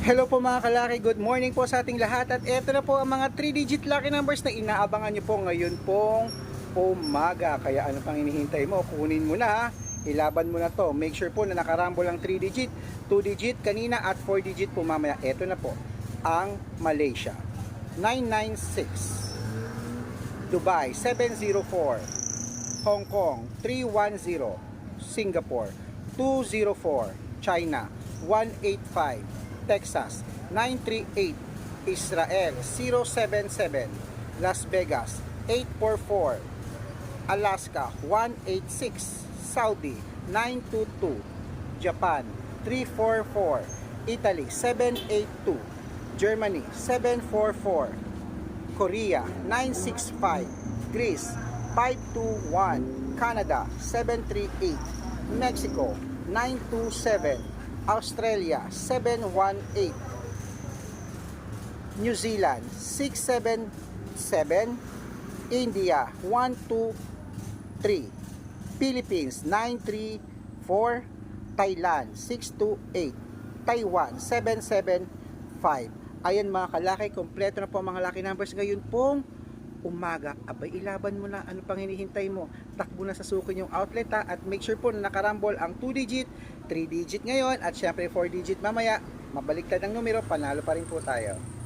Hello po mga kalaki, good morning po sa ating lahat at eto na po ang mga 3-digit lucky numbers na inaabangan nyo po ngayon pong umaga. Kaya ano pang hinihintay mo, kunin mo na, ilaban mo na to. Make sure po na nakarambol ang 3-digit, 2-digit kanina at 4-digit po mamaya. Eto na po, ang Malaysia. 996 Dubai 704 Hong Kong 310 Singapore 204 China 185 Texas 938 Israel 077 Las Vegas 844 Alaska 186 Saudi 922 Japan 344 Italy 782 Germany 744 Korea 965 Greece 521 Canada 738 Mexico 927 Australia 718 New Zealand 677 India 123 Philippines 934 Thailand 628 Taiwan 775 Ayan mga kalaki, kompleto na po ang mga lucky numbers. Ngayon pong umaga. Abay, ilaban mo na. Ano pang hinihintay mo? Takbo na sa sukin yung outlet ha. At make sure po na nakarambol ang 2 digit, 3 digit ngayon, at syempre 4 digit mamaya. Mabaliktad ang numero, panalo pa rin po tayo.